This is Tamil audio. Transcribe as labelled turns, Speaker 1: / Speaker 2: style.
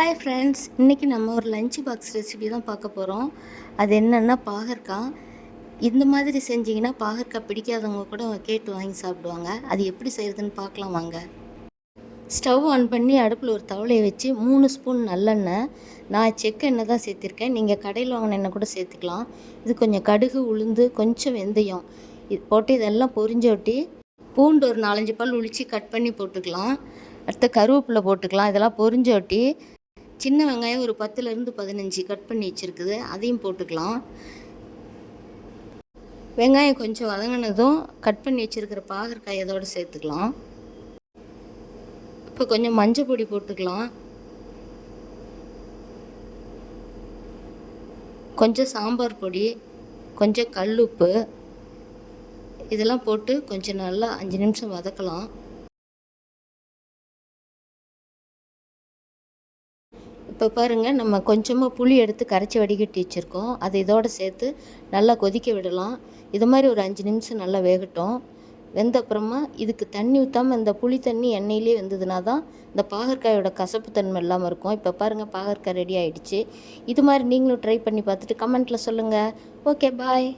Speaker 1: ஹாய் ஃப்ரெண்ட்ஸ் இன்றைக்கி நம்ம ஒரு லஞ்ச் பாக்ஸ் ரெசிபி தான் பார்க்க போகிறோம் அது என்னென்னா பாகற்காய். இந்த மாதிரி செஞ்சிங்கன்னா பாகற்காய் பிடிக்காதவங்க கூட கேட்டு வாங்கி சாப்பிடுவாங்க. அது எப்படி செய்கிறதுன்னு பார்க்கலாம் வாங்க. ஸ்டவ் ஆன் பண்ணி அடுப்பில் ஒரு தவளையை வச்சு மூணு ஸ்பூன் நல்லெண்ணெய். நான் செக்கு எண்ணெய் தான் சேர்த்துருக்கேன். நீங்கள் கடையில் வாங்கின எண்ணெய் கூட சேர்த்துக்கலாம். இது கொஞ்சம் கடுகு உளுந்து கொஞ்சம் வெந்தயம். இது போட்டு இதெல்லாம் பொறிஞ்ச ஒட்டி பூண்டு ஒரு நாலஞ்சு பல் உளிச்சு கட் பண்ணி போட்டுக்கலாம். அடுத்து கருவேப்பிலை போட்டுக்கலாம். இதெல்லாம் பொரிஞ்சு ஒட்டி சின்ன வெங்காயம் ஒரு பத்துலேருந்து பதினஞ்சு கட் பண்ணி வச்சுருக்குது. அதையும் போட்டுக்கலாம். வெங்காயம் கொஞ்சம் வதங்கினதும் கட் பண்ணி வச்சுருக்கிற பாகற்காய் அதோடு சேர்த்துக்கலாம். இப்போ கொஞ்சம் மஞ்சள் பொடி போட்டுக்கலாம். கொஞ்சம் சாம்பார் பொடி கொஞ்சம் கல்லுப்பு இதெல்லாம் போட்டு கொஞ்சம் நல்லா அஞ்சு நிமிஷம் வதக்கலாம். இப்போ பாருங்கள் நம்ம கொஞ்சமாக புளி எடுத்து கரைச்சி வடிகட்டி வச்சுருக்கோம். அதை இதோடு சேர்த்து நல்லா கொதிக்க விடலாம். இது மாதிரி ஒரு அஞ்சு நிமிஷம் நல்லா வேகட்டும். வெந்த அப்புறமா இதுக்கு தண்ணி ஊற்றாமல் இந்த புளி தண்ணி எண்ணெயிலே வெந்ததுனா தான் இந்த பாகற்காயோட கசப்பு தன்மை இல்லாமல் இருக்கும். இப்போ பாருங்கள் பாகற்காய் ரெடி ஆகிடுச்சு இது மாதிரி நீங்களும் ட்ரை பண்ணி பார்த்துட்டு கமெண்ட்டில் சொல்லுங்கள் ஓகே பாய்